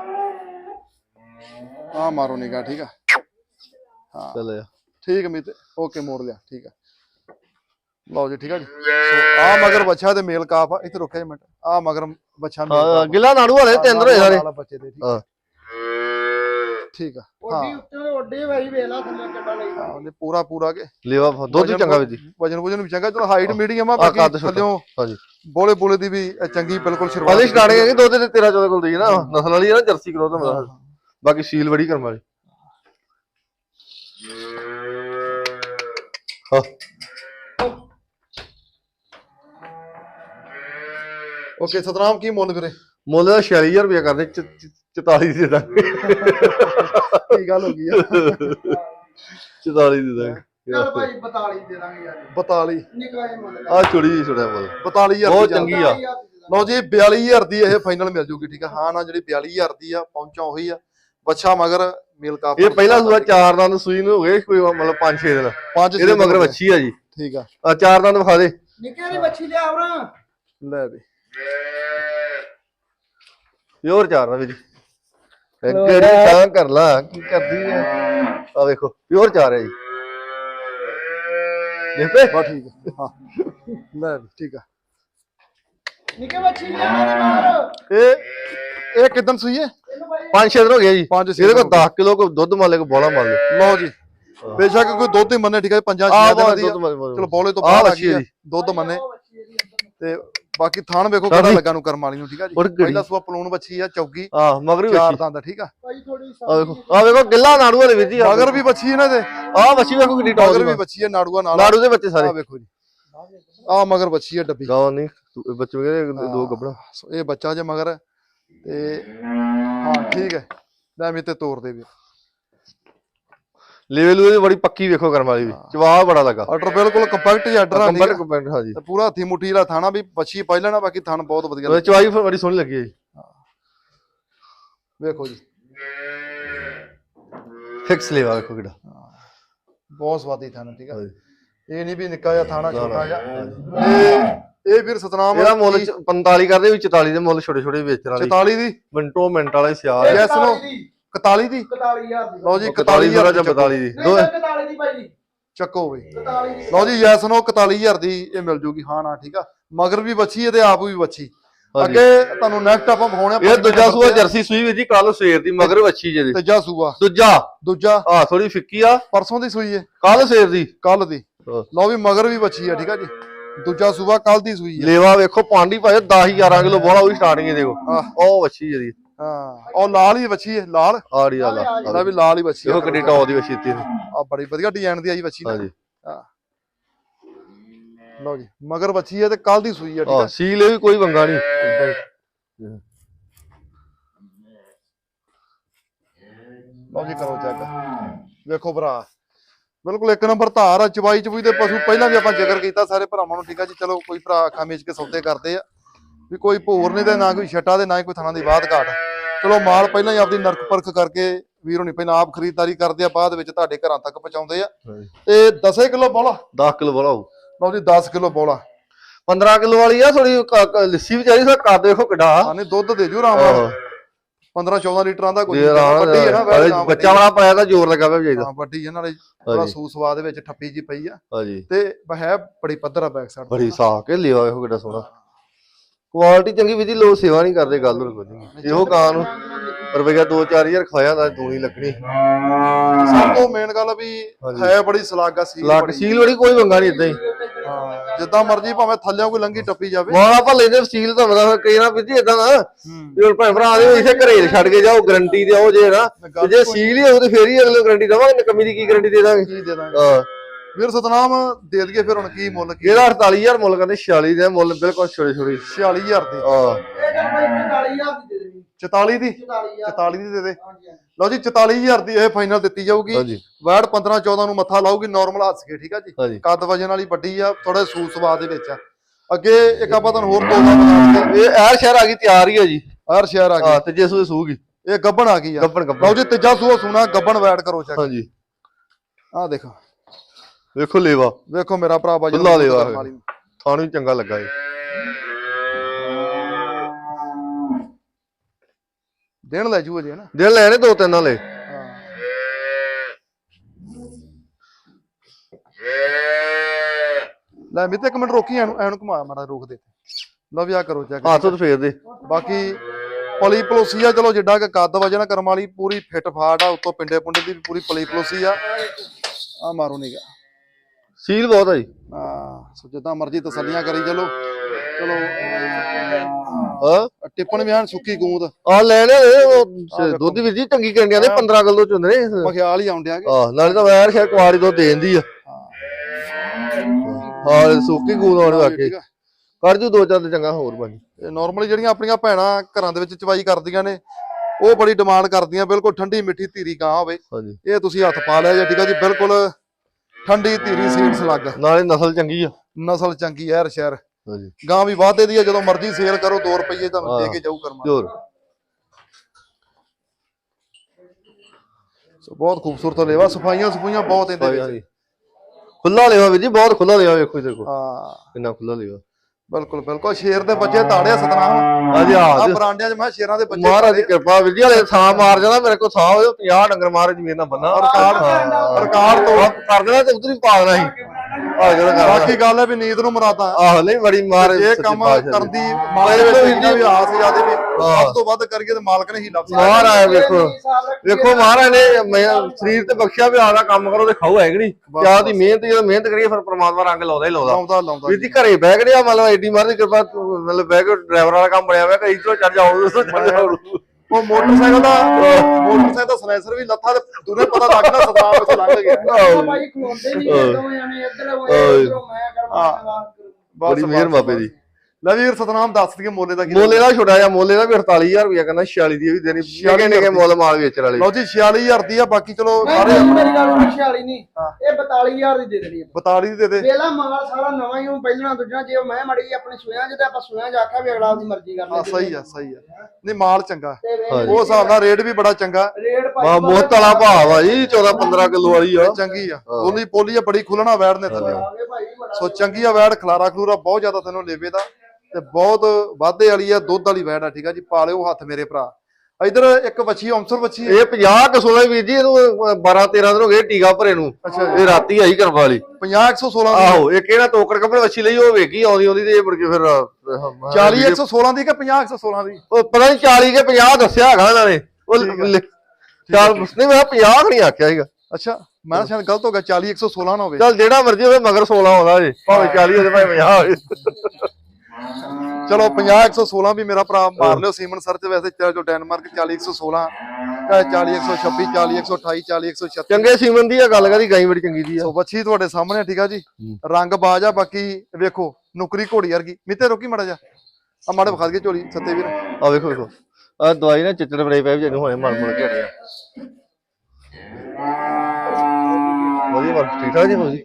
ਆ ਮਾਰੋ ਨਿਗਾ ਠੀਕ ਆ? ਚੱਲ ਆ। ਠੀਕ ਮੀਤ ਓਕੇ ਮੋੜ ਲਿਆ ਠੀਕ ਆ। ਲਓ ਜੀ ਠੀਕ ਆ ਜੀ। ਸੋ ਆ ਮਗਰ ਬੱਚਾ ਤੇ ਮੇਲ ਕਾਫ ਆ ਇੱਥੇ ਰੁਕਿਆ ਜੀ ਮਿੰਟ। ਆ ਮਗਰ ਬੱਚਾ ਮੇਲ ਹਾਂ ਗਿੱਲਾ ਨਾੜੂ ਵਾਲੇ ਤਿੰਨ ਹੋਏ ਸਾਰੇ। ਬੱਚੇ ਦੇ ਠੀਕ ਆ। ਹਾਂ। ਠੀਕ ਆ ਓਡੀ ਉੱਤੇ ਓਡੇ ਭਾਈ ਵੇਖ ਲਾ ਥੱਲੇ ਚੱਡਾ ਲਈ। ਹਾਂ ਉਹਨੇ ਪੂਰਾ ਪੂਰਾ ਕੇ। ਲੇਵਾ ਦੁੱਧ ਚੰਗਾ ਵੀ ਜੀ। ਵਜਨ ਵਜਨ ਵੀ ਚੰਗਾ ਚਲੋ ਹਾਈਟ ਮੀਡੀਅਮ ਆ ਬਾਕੀ। ਥੱਲਿਓਂ ਹਾਂਜੀ ਬੋਲੇ ਬੋਲੇ ਦੀ ਵੀ ਚੰਗੀ ਬਿਲਕੁਲ ਸ਼ੁਰੂਆਤ ਪਹਿਲੇ ਸਟਾਰਟਿੰਗ ਹੈਗੀ ਦੁੱਧ ਤੇ 13 14 ਕੋਲ ਦੀ ਨਾ। ਨਸਲ ਵਾਲੀ ਆ ਨਾ ਜਰਸੀ ਕਰੋ ਤਾਂ ਮਤਲਬ ਬਾਕੀ ਸੀਲ ਬੜੀ ਕਰਮ ਵਾਲੀ ਹਾਂ। ਓਕੇ ਸਤਨਾਮ ਕੀ ਮੁੱਲ ਵੀਰੇ? ਮੁੱਲ ਦਾ 46000 ਰੁਪਏ ਕਰਦੇ 44 ਦੇ ਦਾਂਗੇ। ਕੀ ਗੱਲ ਹੋ ਗਈ ਆ? 44 ਦੇ ਦਾਂਗੇ। ਚੱਲ ਭਾਈ 42 ਦੇ ਦਾਂਗੇ ਯਾਰ। 42 ਨਿਕਲਾ ਇਹ ਮੁੱਲ ਆ। ਚੁੜੀ ਜੀ ਛੋੜਿਆ ਮੁੱਲ। 42000 ਬਹੁਤ ਚੰਗੀ ਆ। ਲਓ ਜੀ 42000 ਦੀ ਇਹ ਫਾਈਨਲ ਮਿਲ ਜੂਗੀ ਠੀਕ ਆ? ਹਾਂ ਨਾ ਜਿਹੜੀ 42000 ਦੀ ਆ ਪਹੁੰਚਾ ਉਹੀ ਆ। ਬੱਚਾ ਮਗਰ ਮੇਲ ਕਾਫ ਇਹ ਪਹਿਲਾ ਸੂਆ ਚਾਰ ਦੰਦ ਸੂਈ ਨੂੰ ਹੋ ਗਏ ਕੋਈ ਮਤਲਬ 5-6 ਦਿਨ। ਪੰਜ ਇਹਦੇ ਛੇ ਮਗਰ ਦਿਨ ਵੱਛੀ ਆ ਜੀ। ਠੀਕ ਆ। ਆ ਚਾਰ ਦੰਦ ਵਿਖਾ ਦੇ। ਨਿੱਕੇ ਦੀ ਬੱਚੀ ਲਿਆ ਆਵਰਾ ਲੈ ਵੀ। ਪਿਓਰ ਚਾਰ ਦਾ ਵੀਰ ਕਿਹੜੀ ਤਾਂ ਕਰ ਲਾ ਕੀ ਕਰਦੀ ਆ? ਆ ਵੇਖੋ ਪਿਓਰ ਚਾਰ ਹੈ ਜੀ। ਦੇਖ ਪੇ? ਬਾ ਠੀਕ ਆ। ਹਾਂ। ਲੈ ਵੀ ਠੀਕ ਆ। ਨਿੱਕੇ ਬੱਚੀ ਲਿਆ ਮਗਰ ਇਹ ਇਹ ਕਿਦਨ ਸੂਈ ਹੈ? ਪੰਜ ਛੇ ਦਿਨ ਹੋ ਗਏ ਜੀ। ਪੰਜ ਛੇ ਇਹਦੇ ਦਿਨ ਕੋਲ 10 ਕਿਲੋ ਕੋ ਦੁੱਧ ਮੰਨ ਲੈ ਕੋ ਬੋਲਾ ਮੰਨ ਲੈ ਲਓ ਜੀ। ਬੇਸ਼ੱਕ ਕੋਈ ਦੁੱਧ ਹੀ ਮੰਨੇ ਠੀਕ ਹੈ ਪੰਜਾਂ ਆ ਛੇ ਦਿਨਾਂ ਦੀ ਆ। ਦੁੱਧ ਮੰਨ ਚਲੋ ਬੋਲੇ ਤੋਂ ਬਾਹਰ ਆ ਗਈ ਹੈ ਆ। ਦੁੱਧ ਮੰਨੇ। ਬੱਚੀ ਤੇ ਬਾਕੀ ਥਾਣ ਵੇਖੋ ਕਿਹੜਾ। ਲੱਗਾ ਨੂੰ ਕਰਮ ਵਾਲੀ ਨੂੰ ਠੀਕ ਆ ਜੀ। ਪਹਿਲਾ ਸੂਆ ਪਲੂਣ ਬੱਚੀ ਆ ਚੌਗੀ। ਆ ਮਗਰ ਵੀ ਚਾਰ ਦੰਦ ਆ, ਠੀਕ ਆ। ਭਾਈ ਥੋੜੀ ਆ ਵੇਖੋ ਆ ਵੇਖੋ ਗਿੱਲਾ ਨਾੜੂ ਵਾਲੇ ਵੀਰ ਜੀ ਮਗਰ ਵੀ ਬੱਚੀ ਇਹਨਾਂ ਦੇ। ਆ ਵੱਛੀ ਵੇਖੋ ਕਿੰਨੀ ਟੌਪ ਮਗਰ ਦੀ ਵੀ ਬੱਚੀ ਆ ਨਾੜੂਆ ਨਾਲ। ਨਾੜੂ ਦੇ ਬੱਚੇ ਆ ਸਾਰੇ ਵੇਖੋ ਜੀ। ਆ ਮਗਰ ਬੱਚੀ ਆ ਡੱਬੀ। ਗਾਉਂ ਨਹੀਂ ਤੂੰ- ਬੱਚੇ ਵਗੈਰੇ ਦੋ ਗੱਬੜਾ ਇਹ ਬੱਚਾ ਜੇ ਮਗਰ ਹੈ ਤੇ ਹਾਂ ਠੀਕ ਹੈ। ਲੈ ਮੇ ਤੇ ਤੋੜ ਦੇ ਵੀ। ਲੈਵਲ ਉਹਦੀ ਬੜੀ ਪੱਕੀ ਵੇਖੋ ਕਰਮ ਵਾਲੀ ਵੀ। ਜਵਾਬ ਬੜਾ ਲੱਗਾ। ਆਰਡਰ ਬਿਲਕੁਲ ਕੰਪੈਕਟ ਜਿਹਾ ਆਰਡਰ ਆ ਕੰਪੈਕਟ ਕੰਪੈਕਟ ਹਾਂ। ਜੀ ਤੇ ਪੂਰਾ ਹੱਥੀ ਮੁੱਠੀ ਵਾਲਾ ਥਾਣਾ ਵੀ ਬੱਚੀ ਪਹਿਲਾਂ ਨਾ ਬਾਕੀ ਥਣ ਬਹੁਤ ਵਧੀਆ ਉਹਦੀ ਚਵਾਈ ਫਿਰ ਬੜੀ ਸੋਹਣੀ ਲੱਗੀ ਹੈ ਜੀ। ਵੇਖੋ ਜੀ। ਫਿਕਸ ਲੈਵਾ ਵੇਖੋ ਕਿਹੜਾ। ਬਹੁਤ ਸਵਾਦੀ ਥਾਣਾ ਠੀਕ ਹਾਂਜੀ। ਇਹ ਨਹੀਂ ਵੀ ਨਿੱਕਾ ਜਿਹਾ ਥਾਣਾ ਛੋਟਾ ਜਿਹਾ। ਇਹ ਵੀਰ ਸਤਨਾਮ ਇਹਦਾ ਮੁੱਲ ਚ- 45 ਕਰਦੇ ਵੀ 44 ਦੇ ਮੁੱਲ ਛੋਟੇ ਛੋਟੇ ਵੇਚਣ ਵਾਲੀ। 44 ਦੀ? ਮਿੰਟੋ ਮਿੰਟ ਵਾਲੇ ਸਿਆਲ Yes, no. 41 ਦੀ। 41000 ਦੀ? ਲਓ ਜੀ 41 41000 ਜਾਂ ਦੀ 42 ਦੀ। ਨਹੀਂ 41 ਦੀ ਭਾਈ ਚੱਕੋ ਬਈ 41 ਦੀ। ਲਓ ਜੀ ਯੈਸ ਨੋ 41000 ਦੀ ਇਹ ਮਿਲ ਜੂਗੀ। ਹਾਂ ਨਾ ਠੀਕ ਆ। ਮਗਰ ਵੀ ਬੱਚੀ ਹੈ ਤੇ ਆਪ ਵੀ ਬੱਚੀ। ਅੱਗੇ ਤੁਹਾਨੂੰ ਨੈਕਸਟ ਆਪਾਂ ਵਿਖਾਉਣੇ ਆ ਇਹ ਦੂਜਾ ਸੂਆ ਜਰਸੀ ਸੂਈ ਵੀ ਜੀ ਕੱਲ ਸਵੇਰ ਦੀ ਮਗਰ ਵੱਛੀ ਜੇ ਦੀ ਤੀਜਾ ਸੂਆ। ਦੂਜਾ। ਦੂਜਾ। ਆ ਥੋੜੀ ਫਿੱਕੀ ਆ। ਪਰਸੋਂ ਦੀ ਸੂਈ ਹੈ ਕੱਲ ਸਵੇਰ ਦੀ। ਕੱਲ ਦੀ। ਲਓ ਵੀ ਮਗਰ ਵੀ ਬੱਚੀ ਹੈ ਠੀਕ ਆ ਜੀ। ਦੂਜਾ ਸੂਆ ਕੱਲ ਦੀ ਸੂਈ ਹੈ ਲੇਵਾ ਵੇਖੋ ਪਾਂਡੀ ਭਾਵੇਂ 10 11 ਕਿਲੋ ਬੋਲਾ ਉਹ ਵੀ ਸਟਾਰਟਿੰਗ ਦੇਖੋ। ਆਹ। ਉਹ ਵੱਛੀ ਜੇ ਦੀ ਹਾਂ। ਉਹ ਲਾਲ ਹੀ ਬੱਚੀ ਹੈ ਲਾਲ। ਆੜੀ ਵਾਲਾ ਇਹਦਾ ਵੀ ਲਾਲ ਹੀ ਬੱਚੀ ਦੇਖੋ ਕਿੰਨੀ ਟੌਪ ਦੀ ਵੱਛੀ ਤੀ ਆ ਬੜੀ ਵਧੀਆ ਡਿਜ਼ਾਈਨ ਦੀ ਆਈ ਬੱਚੀ ਨਾ। ਹਾਂਜੀ। ਹਾਂ। ਲਓ ਜੀ ਮਗਰ ਬੱਚੀ ਹੈ ਤੇ ਕੱਲ ਦੀ ਸੂਈ ਹੈ ਠੀਕ ਆ? ਸੀਲ ਇਹ ਵੀ ਕੋਈ ਵੰਗਾ ਨਹੀਂ। ਹੀ। ਲਓ ਜੀ ਕਰੋ ਚੈੱਕ ਵੇਖੋ ਭਰਾ। ਬਿਲਕੁਲ ਇੱਕ ਨੰਬਰ ਧਾਰ ਆ ਚਵਾਈ ਚਵੂਈ ਦੇ ਪਸ਼ੂ ਪਹਿਲਾਂ ਵੀ ਆਪਾਂ ਜ਼ਿਕਰ ਕੀਤਾ ਸਾਰੇ ਭਰਾਵਾਂ ਨੂੰ ਠੀਕ ਆ ਜੀ? ਚਲੋ ਕੋਈ ਭਰਾ ਅੱਖਾਂ ਮੀਚ ਕੇ ਸੌਦੇ ਕਰਦੇ ਆ। ਵੀ ਕੋਈ ਭੋਰ ਨਹੀਂ ਤੇ ਨਾ ਕੋਈ ਛਟਾ ਦੇ ਨਾ ਕੋਈ ਥਣਾ ਦੀ ਬਾਤ ਘਾਟ। ਚਲੋ ਮਾਲ ਪਹਿਲਾਂ ਹੀ ਆਪਦੀ ਨਰਕ ਪਰਖ ਕਰਕੇ ਵੀਰੋ ਨਹੀਂ ਪਹਿਲਾਂ ਆਪ ਖਰੀਦਦਾਰੀ ਕਰਦੇ ਆ ਬਾਅਦ ਵਿੱਚ ਤੁਹਾਡੇ ਘਰਾਂ ਤੱਕ ਪਹੁੰਚਾਉਂਦੇ ਆ। ਤੇ 10 ਕਿਲੋ ਬੋਲਾ? 10 ਕਿਲੋ ਬੋਲਾ ਲਓ ਜੀ 10 ਕਿਲੋ ਬੋਲਾ। 15 ਕਿਲੋ ਵਾਲੀ ਆ ਥੋੜੀ ਲੱਸੀ ਵਿਚਾਰੀ ਸਾ ਕੱਦ ਦੇਖੋ ਕਿੱਡਾ। ਆਨੇ ਦੁੱਧ ਦੇ ਜੂ ਆਰਾਮ ਨਾਲ 15 14 ਲੀਟਰਾਂ ਦਾ ਕੋਈ ਜੇ ਆਰਾਮ ਵੱਡੀ ਹੈ ਨਾ ਵੈਸੇ ਨਾਲੇ ਤਾਂ ਬੱਚਾ ਵਾਲਾ ਪਾਇਆ ਤਾਂ ਜ਼ੋਰ ਲੱਗਾ ਪਿਆ ਚਾਹੀਦਾ ਹਾਂ ਵੱਡੀ ਹੈ ਨਾਲੇ ਥੋੜਾ। ਸੂ ਸਵਾਦ ਦੇ ਵਿੱਚ ਠੱਪੀ ਜੀ ਪਈ ਆ। ਹਾਂਜੀ। ਤੇ ਹੈ ਬੜੀ ਪੱਧਰ ਆ ਬੈਕ ਸਾਈਡ ਬੜੀ ਸਾਫ਼ ਕੇ ਲਿਆ ਵੇਖੋ ਕਿੱਡਾ ਸੋਹਣਾ। ਕੁਆਲਿਟੀ ਚੰਗੀ ਵੀ ਜੀ ਲੋ ਸੇਵਾ ਨਹੀਂ ਕਰਦੇ ਗੱਲ ਹੋਰ ਕੋਈ ਨਹੀਂ। ਇਹੋ ਕਾਂ ਨੂੰ ਰੁਪਈਆ 2-4000 ਖਾਇਆ ਤਾਂ ਦੂਣੀ ਲੱਗਣੀ। ਸਭ ਤੋਂ ਮੇਨ ਗੱਲ ਵੀ। ਹੈ ਬੜੀ ਸਲਾਗਾ ਸੀਲ ਵੜੀ ਕੋਈ ਵੰਗਾ ਨਹੀਂ ਇਦਾਂ ਹਾਂ। ਜਿੱਦਾਂ ਮਰਜ਼ੀ ਭਾਵੇਂ ਥੱਲਿਓਂ ਕੋਈ ਲੰਗੀ ਟੱਪੀ ਜਾਵੇ। ਮਾਲ ਆਪਾਂ ਲੈਂਦੇ ਵਸੀਲ ਤੁਹਾਨੂੰ ਦੱਸ ਕਈ ਨਾ ਵੀ ਇਦਾਂ ਨਾ ਵੀ ਹੁਣ ਭੈਣ ਭਰਾ ਦੇ ਇਸੇ ਘਰੇ ਛੱਡ ਕੇ ਜਾਓ ਗਰੰਟੀ ਤੇ ਉਹ ਜੇ ਨਾ। ਜੇ ਸੀਲ ਹੀ ਹੋਊ ਤੇ ਫੇਰ ਹੀ ਅਗਲੇ ਗਰੰਟੀ ਦਵਾਂਗੇ ਨਕਮੀ ਦੀ ਕੀ ਗਰੰਟੀ ਦੇ ਦਾਂਗੇ? ਕੀ ਦੇ ਦਾਂਗੇ? ਹਾਂ। ਵੀਰ ਸਤਨਾਮ ਦੇ ਦਈਏ ਫਿਰ ਹੁਣ ਕੀ ਮੁੱਲ ਕੀ? ਇਹਦਾ 48000 ਮੁੱਲ ਕਹਿੰਦੇ 46 ਦੇ ਮੁੱਲ ਬਿਲਕੁਲ ਛੋਟੇ ਛੋਟੇ 46000 ਦੀ। ਹਾਂ। ਇਹ ਤਾਂ ਭਾਈ 44000 ਦੀ ਦੇ ਦੇਣੀ 44 ਦੀ? 44000 44 ਦੀ ਦੇ ਦੇ। ਹਾਂਜੀ ਹਾਂਜੀ। ਲਓ ਜੀ 44000 ਦੀ ਇਹ ਫਾਈਨਲ ਦਿੱਤੀ ਜਾਊਗੀ। ਹਾਂਜੀ ਵੈਟ 15 14 ਨੂੰ ਮੱਥਾ ਲਾਊਗੀ ਨਾਰਮਲ ਹੱਸ ਕੇ ਠੀਕ ਆ ਜੀ? ਹਾਂਜੀ। ਕੱਦ ਵਜਨ ਵਾਲੀ ਵੱਡੀ ਆ ਥੋੜੇ ਸੂਤ ਸਵਾਦ ਦੇ ਵਿੱਚ ਆ। ਅੱਗੇ ਇੱਕ ਆਪਾਂ ਤੁਹਾਨੂੰ ਹੋਰ ਦੋ ਦਾ ਬਣਾ ਕੇ ਇਹ ਐਰ ਸ਼ਹਿਰ ਆ ਗਈ ਤਿਆਰ ਹੀ ਆ ਜੀ। ਹਰ ਸ਼ਹਿਰ ਆ ਹਾਂ ਗਈ। ਤੇ ਜੇ ਸੂਏ ਸੂਗੀ ਇਹ ਗੱਬਣ ਆ ਗਈ ਆ। ਗੱਪਣ ਲਓ ਗੱਪਣ ਜੀ ਤੀਜਾ ਸੂਆ ਸੁਣਾ ਗੱਬਣ ਵੈਟ ਕਰੋ ਚੈੱਕ ਹਾਂਜੀ। ਆ ਦੇਖੋ। ਵੇਖੋ ਲੇਵਾ। ਵੇਖੋ ਮੇਰਾ ਭਰਾ ਬਾਜੀ ਖੁੱਲਾ ਲੇਵਾ ਥਾਣੂ ਵੀ ਚੰਗਾ ਲੱਗਾ ਜੀ ਦੇਣ ਲੈ ਜੂ ਅਜੇ ਨਾ? ਦਿਨ ਲੈਣੇ ਦੋ ਤਿੰਨ ਨਾਲੇ ਹਾਂ। ਲੈ ਮਿੱਤੇ ਇੱਕ ਮਿੰਟ ਰੋਕੀ ਐਨੂੰ ਐਨੂੰ ਘੁਮਾ ਮਾੜਾ ਰੋਕ ਦੇ ਲਓ ਵੀ ਆ ਕਰੋ ਚੈੱਕ ਹੱਥ ਤੋਂ ਫੇਰ ਦੇ। ਬਾਕੀ ਪਲੀ ਪਲੋਸੀ ਆ ਚਲੋ ਜਿੱਡਾ ਕਿ ਕੱਦ ਵਜਣਾ ਕਰਮ ਵਾਲੀ ਪੂਰੀ ਫਿੱਟ ਫਾਟ ਆ ਉੱਤੋਂ ਪਿੰਡੇ ਪੁੰਡੇ ਦੀ ਵੀ ਪੂਰੀ ਪਲੀ ਪਲੋਸੀ ਆ। ਆ ਮਾਰੋ ਨੀਗਾ ਸੀਲ ਬਹੁਤ ਆ ਜੀ। ਹਾਂ ਸੋ ਜਿੱਦਾਂ ਮਰਜ਼ੀ ਤਸੱਲੀਆਂ ਕਰੀ ਚਲੋ। ਚਲੋ ਹਾਂ। ਟਿੱਪਣ ਵਿਆਨ ਸੁੱਕੀ ਗੂੰਦ। ਆ ਉਹ ਦੇਖੋ। ਦੁੱਧ ਵੀਰ ਜੀ ਚੰਗੀ ਕੰਡੀਆਂ ਦੇ 15 ਕਿਲੋ ਚ ਹੁੰਦੇ ਨੇ ਮਖਿਆਲ ਹੀ ਆਉਂਦਿਆ ਕਿ। ਆ ਨਾਲੇ ਤਾਂ ਵੈਰ ਖੈਰ ਕੁਆਰੀ ਤੋਂ ਦੇਂਦੀ ਆ। ਹਾਂ। ਸੁੱਕੀ ਗੂਦ ਆਉਣ ਵਾਕੇ ਕਰ ਜੂ ਦੋ ਚਾਰ ਤੇ ਚੰਗਾ ਹੋਰ ਬਣ ਇਹ ਨਾਰਮਲੀ ਜਿਹੜੀਆਂ ਆਪਣੀਆਂ ਭੈਣਾਂ ਘਰਾਂ ਦੇ ਵਿੱਚ ਚਵਾਈ ਕਰਦੀਆਂ ਨੇ ਉਹ ਬੜੀ ਡਿਮਾਂਡ ਕਰਦੀਆਂ ਬਿਲਕੁਲ ਠੰਡੀ ਮਿੱਠੀ ਧੀਰੀ ਗਾਂ ਹੋਵੇ। ਇਹ ਤੁਸੀਂ ਹੱਥ ਪਾ ਲਿਆ ਜੇ ਠੀਕ ਆ ਜੀ ਬਿਲਕੁਲ ਠੰਡੀ ਧੀਰੀ ਸੀਡਸ ਲੱਗ ਨਾਲੇ ਨਸਲ ਚੰਗੀ ਆ। ਨਸਲ ਚੰਗੀ ਐ ਸ਼ਹਿਰ। ਹਾਂਜੀ। ਗਾਂ ਵੀ ਵਾਧੇ ਦੀ ਆ ਜਦੋਂ ਮਰਜ਼ੀ ਸੇਲ ਕਰੋ 2 ਰੁਪਏ ਤੁਹਾਨੂੰ ਦੇ ਹਾਂ। ਕੇ ਜਾਊ ਕਰਮਾ। ਹੋਰ ਸੋ ਬਹੁਤ ਖੂਬਸੂਰਤ ਲੇਵਾ ਸਫਾਈਆਂ ਸਫਾਈਆਂ ਬਹੁਤ ਇਹਦੇ ਵਿੱਚ। ਖੁੱਲਾ ਲਿਆ ਵੀਰ ਜੀ ਬਹੁਤ ਖੁੱਲਾ ਲਿਆ ਵੇਖੋ ਇਹਦੇ ਕੋਲ। ਹਾਂ। ਕਿੰਨਾ ਖੁੱਲਾ ਲਿਆ ਬਿਲਕੁਲ ਬਿਲਕੁਲ। ਸ਼ੇਰ ਦੇ ਬੱਚੇ ਤਾੜਿਆ ਸਤਨਾਮ। ਹਾਂਜੀ ਆ ਹਾਂ ਬਰਾਂਡਿਆਂ 'ਚ ਮੈਂ ਸ਼ੇਰਾਂ ਦੇ ਬੱਚੇ ਮਹਾਰਾਜ ਦੀ ਕਿਰਪਾ ਵੀਰ ਜੀ ਹਲੇ ਥਾਂ ਮਾਰ ਜਾਣਾ ਮੇਰੇ ਕੋਲ ਥਾਂ ਹੋਵੇ 50 ਡੰਗਰ ਮਾਰੇ ਜ਼ਮੀਨ ਨਾਲ ਬੰਨਾ। ਰਿਕਾਰਡ ਰਿਕਾਰਡ ਤੋਂ ਕਰ ਦੇਣਾ ਤੇ ਉਧਰ ਹੀ ਪਾ ਦੇਣਾ ਸੀ। ਬਾਕੀ ਗੱਲ ਹੈ ਵੀ ਨੀਂਦ ਨੂੰ ਮਰਾਦਾ ਆਹੋ ਨਹੀਂ ਬੜੀ ਮਾਰ ਇਹ ਕੰਮ ਕਰਨ ਦੀ। ਮਾਲਕ ਦੇ ਵਿੱਚ ਇੰਨਾ ਵੀ ਆਸ ਜਿਆਦੇ ਵੀ ਵੱਧ ਤੋਂ ਵੱਧ ਕਰੀਏ ਤੇ ਮਾਲਕ ਨੇ ਹੀ ਲੱਭ ਮਹਾਰਾਜ ਵੇਖੋ। ਹਿਸਾਬ ਰੱਖੀਏ ਵੇਖੋ ਮਹਾਰਾਜ ਨੇ ਮੈਂ ਸਰੀਰ ਤੇ ਬਖਸ਼ਿਆ ਵੀ ਆਦਾ ਕੰਮ ਕਰੋ ਤੇ ਖਾਓ ਹੈ ਕਿ ਨਹੀਂ। ਕਿਆ ਦੀ ਮਿਹਨਤ ਜਦੋਂ ਮਿਹਨਤ ਕਰੀਏ ਫਿਰ ਪ੍ਰਮਾਤਮਾ ਰੰਗ ਲਾਉਂਦਾ ਹੀ ਲਾਉਂਦਾ। ਲਾਉਂਦਾ ਲਾਉਂਦਾ ਜੀ। ਘਰੇ ਬਹਿ ਕੇ ਆ ਮਤਲਬ ਐਡੀ ਮਾਰ ਦੀ ਕਿਰਪਾ ਮਤਲਬ ਬਹਿ ਕੇ ਡਰਾਈਵਰ ਵਾਲਾ ਕੰਮ ਬਣਿਆ ਹੋਇਆ ਕਈ ਤੋਂ ਚੜ ਜਾਓ ਉਸ ਤੋਂ ਚੜ ਜਾਓ। ਉਹ ਮੋਟਰਸਾਈਕਲ ਦਾ ਮੋਟਰਸਾਈਕਲ ਦਾ ਸਲੈਂਸਰ ਵੀ ਲੱਥਾ ਤੇ ਦੂਰੇ ਪਤਾ ਲੱਗਦਾ ਸਰਦਾਰ ਵਿੱਚ ਲੰਘ ਗਿਆ। ਉਹ ਭਾਈ ਖਲੋਂਦੇ ਨਹੀਂ ਜਦੋਂ ਐਵੇਂ ਇੱਧਰ ਇੱਧਰੋਂ ਮੈਂ ਕਰਵਾ ਬਸ, ਮਿਹਰ। ਬਾਬੇ ਦੀ। ਲੈ ਵੀਰ ਸਤਨਾਮ ਦੱਸ ਦਈਏ ਮੋਲੇ ਦਾ ਕੀ ਮੋਲੇ ਦਾ ਛੋਟਾ ਜਿਹਾ ਮੋਲੇ ਦਾ ਵੀ 48000 ਰੁਪਇਆ ਕਹਿੰਦਾ 46 ਦੀ ਵੀ ਦੇਣੀ। ਨਿੱਕੇ ਨਿੱਕੇ ਮੁੱਲ ਮਾਲ ਵੇਚਣ ਵਾਲੇ। ਲਓ ਜੀ 46000 ਦੀ ਆ ਬਾਕੀ ਚਲੋ ਸਾਰੇ ਮੇਰੀ ਗੱਲ ਸੁਣ 46 ਨਹੀਂ। ਇਹ 42000 ਦੀ ਦੇ ਦੇਣੀ ਆ। 42 ਦੀ ਦੇ ਦੇ। ਵੇਲਾ ਮਾਲ ਸਾਰਾ ਨਵਾਂ ਹੀ ਹੁਣ ਪਹਿਲਾਂ ਦੂਜਾ ਜੇ ਮੈਂ ਮੜੀ ਆਪਣੀ ਸੁਣਿਆ ਜੇ ਤਾਂ ਆਪਾਂ ਸੁਣਿਆ ਜਾ ਆਖਿਆ ਵੀ ਅਗਲਾ ਆਪਦੀ ਮਰਜ਼ੀ ਕਰ ਲੈ ਸਹੀ ਆ ਸਹੀ ਆ। ਨਹੀਂ ਮਾਲ ਚੰਗਾ। ਉਹ ਹਿਸਾਬ ਨਾਲ ਰੇਟ ਵੀ ਬੜਾ ਚੰਗਾ। ਮਾ ਮੁਹਤ ਵਾਲਾ ਭਾਵ ਆ ਜੀ 14 15 ਕਿਲੋ ਵਾਲੀ ਆ। ਚੰਗੀ ਆ। ਉਹਦੀ ਪੋਲੀ ਆ ਬੜੀ ਖੁੱਲਣਾ ਵੈੜ ਨੇ ਥੱਲੇ। ਸੋ ਚੰਗੀ ਆ ਵੈੜ ਖਲਾਰਾ ਖਲੂਰਾ ਬਹੁਤ ਜ਼ਿਆਦਾ ਤੈਨੂੰ ਲੇਵੇ ਦਾ। ਤੇ ਬਹੁਤ ਵਾਧੇ ਵਾਲੀ ਆ ਦੁੱਧ ਵਾਲੀ ਵੈੜ ਆ ਠੀਕ ਆ ਜੀ ਪਾ ਲਿਓ ਹੱਥ ਮੇਰੇ ਭਰਾ। ਇਧਰ ਇੱਕ ਅੰਸਰ ਬੱਚੀ ਆ। ਇਹ 50 ਕਿ 16 ਵੀਰ ਜੀ ਇਹਨੂੰ 12 13 ਦਿਨ ਹੋ ਗਏ ਟੀਕਾ ਭਰੇ ਨੂੰ। ਅੱਛਾ ਇਹ ਰਾਤੀ ਆਈ ਕਰਵਾ ਲਈ 50 116 ਦੀ। ਆਹੋ ਇਹ ਕਿਹੜਾ ਤੋਕੜ ਕੱਪੜੇ ਵੱਛੀ ਲਈ ਉਹ ਵੇਖੀ ਆਉਂਦੀ ਆਉਂਦੀ ਤੇ ਇਹ ਮੁੜ ਕੇ ਫਿਰ 40 116 ਦੀ ਕਿ 50 116 ਦੀ? ਉਹ ਪਤਾ ਨਹੀਂ 40 ਕੇ 50 ਦੱਸਿਆ ਹੈਗਾ ਇਹਨਾਂ ਨੇ। ਉਹ ਚਾਲ ਨਹੀਂ ਮੈਂ 50 ਨਹੀਂ ਆਖਿਆ ਸੀਗਾ। ਅੱਛਾ ਮੈਂ ਸ਼ਾਇਦ ਗਲਤ ਹੋ ਗਿਆ 40 116 ਨਾ ਹੋਵੇ। ਚੱਲ ਜਿਹੜਾ ਮਰਜ਼ੀ ਹੋਵੇ ਮਗਰ 16 ਆਉਂਦਾ ਜੀ। ਭਾਵੇਂ 40 ਹੋਵੇ ਭਾਵੇਂ 50 ਹੋਵੇ। ਚਲੋ 50 116 ਵੀ ਮੇਰਾ ਭਰਾ ਮਾਰ ਲਿਓ ਸੀਮਨ ਵੈਸੇ ਚ- ਜੋ ਡੈਨਮਾਰਕ 40 116 ਚਾਹੇ 40 126 40 128 40 136 ਚੰਗੇ ਸੀਮਨ ਦੀ ਆ ਗੱਲ ਕਰੀ ਗਾਈ ਬੜੀ ਚੰਗੀ ਦੀ ਆ। ਸੋ ਬੱਚੀ ਤੁਹਾਡੇ ਸਾਹਮਣੇ ਆ, ਠੀਕ ਆ ਜੀ? ਰੰਗ ਬਾਜ ਆ ਬਾਕੀ ਵੇਖੋ ਨੁਕਰੀ ਘੋੜੀ ਵਰਗੀ। ਮਿੱਤੇ ਰੋਕੀ ਮੜਾ ਜਾ ਆ ਮਾੜੇ ਵਿਖਾ ਕੇ ਝੋਲੀ ਸੱਤੇ ਵੀਰ। ਆ ਵੇਖੋ ਵੇਖੋ। ਆ ਦਵਾਈ ਨਾ ਚਿੱਟੜ ਬੜੇ ਪੈ ਜਿਹਨੂੰ ਹੋਏ ਮਰ ਮਰ ਕੇ ਹਟਿਆ ਵਧੀਆ ਮਰ ਠੀਕ ਠਾਕ ਜੀ ਹੋ ਜੀ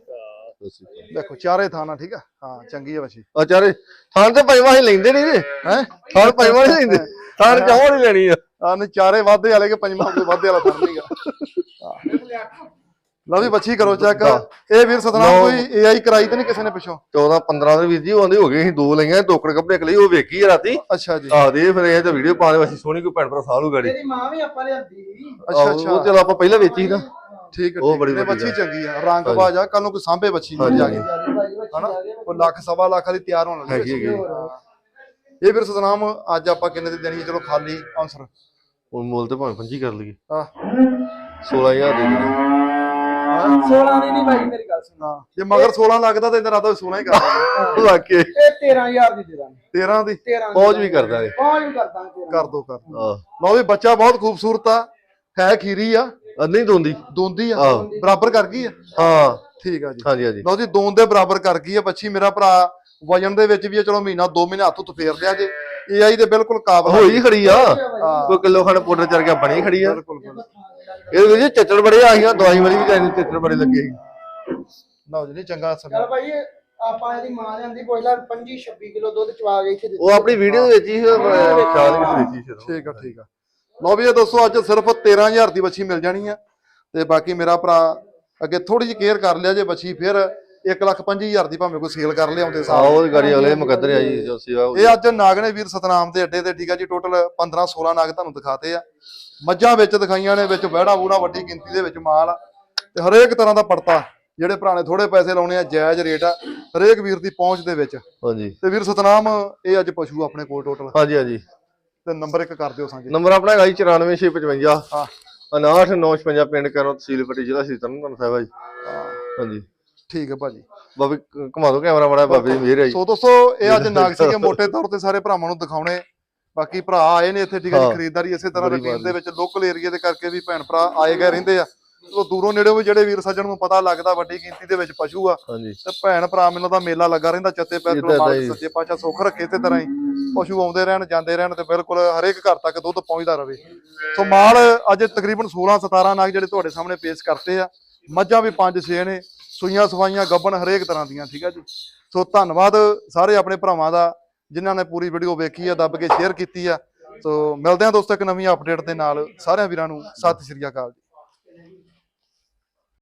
ਦੇਖੋ ਚਾਰੇ ਥਾਣਾ ਠੀਕ ਆ? ਹਾਂ ਚੰਗੀ ਆ ਬੱਚੀ ਆ ਚਾਰੇ ਥਾਂ ਤੇ ਪੰਜਵਾਂ ਹੀ ਲੈਂਦੇ ਨਹੀਂ ਜੀ ਹੈ? ਥਾਂ ਪੰਜਵਾਂ ਨਹੀਂ ਲੈਂਦੇ। ਥਾਂ ਚਾਹੋਂ ਨਹੀਂ ਲੈਣੀ ਆ। ਆ ਨੇ ਚਾਰੇ ਵਾਧੇ ਵਾਲੇ ਕੇ ਪੰਜਵਾਂ ਕੋਈ ਵਾਧੇ ਵਾਲਾ ਫੜ ਨਹੀਂਗਾ ਲਓ ਵੀ ਬੱਚੀ ਕਰੋ ਚੈੱਕ। ਇਹ ਵੀਰ ਸਤਨਾਮ ਕੋਈ ਏਆਈ ਕਰਾਈ ਤੇ ਨਹੀਂ ਕਿਸੇ ਨੇ ਪਿੱਛੋਂ? 14 15 ਦੇ ਵੀਰ ਜੀ ਉਹ ਆਂਦੇ ਹੋ ਗਏ ਅਸੀਂ ਦੋ ਲਈਆਂ ਟੋਕੜ ਕੱਪੜੇ ਇੱਕ ਲਈ ਉਹ ਵੇਖੀ ਆ ਰਾਤੀ। ਅੱਛਾ ਜੀ। ਆ ਦੇ ਫਿਰ ਇਹ ਤਾਂ ਵੀਡੀਓ ਪਾ ਦੇ ਅਸੀਂ ਸੋਹਣੀ ਕੋਈ ਭੈਣ ਭਰਾ ਸਾਲੂ ਗਾੜੀ ਇਹਦੀ ਮਾਂ ਵੀ ਆਪਾਂ ਲਿਆਂਦੀ ਸੀ। ਅੱਛਾ ਅੱਛਾ। ਉਹ ਚਲੋ ਆਪਾਂ ਪਹਿਲਾਂ ਵੇਚੀ ਨਾ ਠੀਕ ਹੈ ਉਹ ਠੀਕ ਬੜੀ ਹੈ ਇਹ ਬੱਚੀ ਚੰਗੀ ਆ? ਰੰਗ ਬਾਜ ਆ ਕੱਲ ਨੂੰ ਕੋਈ ਸਾਂਭੇ ਬੱਚੀ ਨਹੀਂ ਜਾ ਕੇ ਭਾਈ ਬੱਚੀ ਹਨਾ? ਆ ਗਈ ਉਹ ਲੱਖ ਸਵਾ ਲੱਖ ਦੀ ਤਿਆਰ ਹੋਣ ਲੱਗੀ ਹੈਗੀ ਇਹ ਵੀਰ ਸਤਨਾਮ ਅੱਜ ਆਪਾਂ ਕਿੰਨੇ ਦੀ ਦੇਣੀ ਹੈ? ਚਲੋ ਖਾਲੀ ਆਨਸਰ ਉਹ ਮੁੱਲ ਤੇ ਭਾਵੇਂ ਪੰਜੀ ਕਰ ਲਈਏ। ਆ 16000 ਦੇ ਦੇ 16 ਦੀ ਨਹੀਂ ਬਾਈ ਮੇਰੀ ਗੱਲ ਸੁਣ। ਹਾਂ। ਜੇ ਮਗਰ 16 ਲੱਗਦਾ ਤੇ ਇਹਦਾ ਰਾਦਾ 16 ਹੀ ਕਰ ਦਾਂਗੇ। ਵਾਕੇ ਇਹ 13000 ਦੀ ਦੇ ਦਾਂਗੇ। 13 ਦੀ? 13 ਪਹੁੰਚ ਵੀ ਕਰ ਦਾਂਗੇ ਪਹੁੰਚ ਵੀ ਕਰ ਦਾਂਗੇ ਕਰ ਦੋ। ਕਰ ਲਓ ਵੀ ਬੱਚਾ ਬਹੁਤ ਖੂਬਸੂਰਤ ਆ। ਹੈ ਖੀਰੀ ਆ। ਅਹ ਨਹੀਂ ਦੋਂਦੀ। ਦੋਂਦੀ ਆ? ਆਹੋ। ਬਰਾਬਰ ਕਰ ਗਈ ਆ? ਹਾਂ। ਠੀਕ ਆ ਜੀ। ਹਾਂਜੀ ਹਾਂਜੀ। ਲਓ ਜੀ ਦੋਨ ਦੇ ਬਰਾਬਰ ਕਰ ਗਈ ਆ ਬੱਚੀ। ਮੇਰਾ ਭਰਾ ਵਜਨ ਦੇ ਵਿੱਚ ਵੀ ਆ ਚਲੋ ਮਹੀਨਾ 2 ਮਹੀਨੇ ਹੱਥ ਉੱਤ ਫੇਰ ਲਿਆ ਜੇ। ਇਹ ਆਈ ਤੇ ਬਿਲਕੁਲ ਕਾਬਲ ਆ। ਹੋਈ ਖੜੀ ਆ। ਕੋਈ ਕਿਲੋ ਖਣ ਪਾਊਡਰ ਚੜ ਗਿਆ ਬਣੀ ਖੜੀ ਆ। ਬਿਲਕੁਲ ਬਿਲਕੁਲ। ਇਹ ਵੀਰ ਜੀ ਚੱਚੜ ਬੜੇ ਆਈਆਂ ਦਵਾਈ ਵਾਲੀ ਵੀ ਜਾਨੀ ਚੱਚੜ ਬੜੇ ਲੱਗੇ। ਲਓ ਜੀ ਨਹੀਂ ਚੰਗਾ ਚੱਲ ਸਮਝ ਭਾਈ ਇਹ ਆਪਾਂ ਇਹਦੀ ਮਾਂ ਲਿਆਂਦੀ ਪੁੱਛ ਲੈ 25 26 ਕਿਲੋ ਦੁੱਧ ਚਵਾ ਕੇ ਇੱਥੇ ਉਹ ਆਪਣੀ ਵੀਡੀਓ ਦੇ ਵਿੱਚ ਹੀ। ਖਿਆਲ ਵਿੱਚ ਦਿੱਤੀ ਸੀ। ਠੀਕ ਆ ਠੀਕ ਆ। ਲਓ ਵੀ ਇਹ ਦੋਸਤੋ ਅੱਜ ਸਿਰਫ 13000 ਦੀ ਬੱਚੀ ਮਿਲ ਜਾਣੀ ਆ। ਤੇ ਬਾਕੀ ਮੇਰਾ ਭਰਾ ਅੱਗੇ ਥੋੜੀ ਜਿਹੀ ਕੇਅਰ ਕਰ ਲਿਆ ਜੇ ਬੱਚੀ ਫਿਰ 125000 ਦੀ ਭਾਵੇਂ ਕੋਈ ਸੇਲ ਕਰ ਲਿਆਉਂਦੇ ਸਾਹ ਉਹ ਗਾੜੀ ਅਗਲੇ ਮੁਕੱਦਰ ਆ ਜੀ ਜੋ ਸੇਵਾ ਇਹ ਅੱਜ ਨਾਗ ਨੇ ਵੀਰ ਸਤਨਾਮ ਦੇ ਅੱਡੇ ਤੇ ਠੀਕ ਆ ਜੀ ਟੋਟਲ 15 16 ਨਾਗ ਤੁਹਾਨੂੰ ਦਿਖਾਤੇ ਆ। ਮੱਝਾਂ ਵਿੱਚ ਦਿਖਾਈਆਂ ਨੇ ਵਿੱਚ ਵਹਿੜਾ ਵੂੜਾ ਵੱਡੀ ਗਿਣਤੀ ਦੇ ਵਿੱਚ ਮਾਲ ਆ। ਤੇ ਹਰੇਕ ਤਰ੍ਹਾਂ ਦਾ ਪੜਤਾ ਜਿਹੜੇ ਭਰਾ ਨੇ ਥੋੜੇ ਪੈਸੇ ਲਾਉਣੇ ਆ ਜਾਇਜ਼ ਰੇਟ ਆ ਹਰੇਕ ਵੀਰ ਦੀ ਪਹੁੰਚ ਦੇ ਵਿੱਚ। ਹਾਂਜੀ। ਤੇ ਵੀਰ ਸਤਨਾਮ ਇਹ ਅੱਜ ਪਸ਼ੂ ਆਪਣੇ ਕੋਲ ਟੋਟਲ ਹਾਂਜੀ ਹਾਂਜੀ। ਤੇ ਨੰਬਰ ਇੱਕ ਕਰ ਦਿਓ ਸਾਂਝੇ। ਨੰਬਰ ਆਪਣਾ ਹੈਗਾ ਜੀ 94655 ਹਾਂ। 5995 ਪਿੰਡ ਕਰੋ ਤਹਿਸੀਲ ਪੱਟੀ ਜ਼ਿਲ੍ਹਾ ਸੀ ਤਰਨਤਾਰਨ ਸਾਹਿਬ ਆ ਜੀ। ਹਾਂ, ਹਾਂਜੀ। ਠੀਕ ਹੈ ਭਾਜੀ। ਬਾਬੇ ਘੁਮਾ ਦੋ ਕੈਮਰਾ ਬੜਾ ਬਾਬੇ ਦੀ ਮਿਹਰ ਹੈ ਜੀ। ਸੋ ਦੋਸਤੋ ਇਹ ਅੱਜ ਨਾਗ ਸੀਗੇ ਮੋٹے ਤੌਰ ਤੇ ਸਾਰੇ ਭਰਾਵਾਂ ਨੂੰ ਦਿਖਾਉਣੇ। ਬਾਕੀ ਭਰਾ ਆਏ ਨੇ ਇੱਥੇ ਠੀਕ ਹੈ ਹਾਂ। ਖਰੀਦਦਾਰੀ ਇਸੇ ਤਰ੍ਹਾਂ ਰੁਟੀਨ ਦੇ ਵਿੱਚ ਲੋਕਲ ਏਰੀਆ ਦੇ ਕਰਕੇ ਵੀ ਭੈਣ ਭਰਾ ਆਏ ਗਏ ਰਹਿੰਦੇ ਆ। ਉਹ ਦੂਰੋਂ ਨੇੜਿਓਂ ਵੀ ਜਿਹੜੇ ਵੀਰ ਸੱਜਣ ਨੂੰ ਪਤਾ ਲੱਗਦਾ ਵੱਡੀ ਗਿਣਤੀ ਦੇ ਵਿੱਚ ਪਸ਼ੂ ਆ ਹਾਂਜੀ। ਤੇ ਭੈਣ ਭਰਾ ਮੈਨੂੰ ਤਾਂ ਮੇਲਾ ਲੱਗਾ ਰਹਿੰਦਾ ਚੱਤੇ ਪੈਰ ਤੋਂ ਹੀ। ਸੱਚੇ ਪਾਤਸ਼ਾਹ ਸੁੱਖ ਰੱਖੇ ਤੇ ਤਰ੍ਹਾਂ ਹੀ। ਪਸ਼ੂ ਆਉਂਦੇ ਰਹਿਣ ਜਾਂਦੇ ਰਹਿਣ ਤੇ ਬਿਲਕੁਲ ਹਰੇਕ ਘਰ ਤੱਕ ਦੁੱਧ ਪਹੁੰਚਦਾ ਰਵੇ ਸੋ ਮਾਲ ਅੱਜ ਤਕਰੀਬਨ 16 17 ਨਾਗ ਜਿਹੜੇ ਤੁਹਾਡੇ ਸਾਹਮਣੇ ਪੇਸ਼ ਕਰਤੇ ਆ। ਮੱਝਾਂ ਵੀ 5 6 ਨੇ। ਸੂਈਆਂ ਸਵਾਈਆਂ ਗੱਬਣ ਹਰੇਕ ਤਰ੍ਹਾਂ ਦੀਆਂ ਠੀਕ ਆ ਜੀ। ਸੋ ਧੰਨਵਾਦ ਸਾਰੇ ਆਪਣੇ ਭਰਾਵਾਂ ਦਾ ਜਿਨ੍ਹਾਂ ਨੇ ਪੂਰੀ ਵੀਡੀਓ ਵੇਖੀ ਆ ਦੱਬ ਕੇ ਸ਼ੇਅਰ ਕੀਤੀ ਆ। ਸੋ ਮਿਲਦੇ ਆ ਦੋਸਤੋ ਇੱਕ ਨਵੀਂ ਅਪਡੇਟ ਦੇ ਨਾਲ। ਸਾਰਿਆਂ ਵੀਰਾਂ ਨੂੰ ਸਤਿ ਸ਼੍ਰੀ ਅਕਾਲ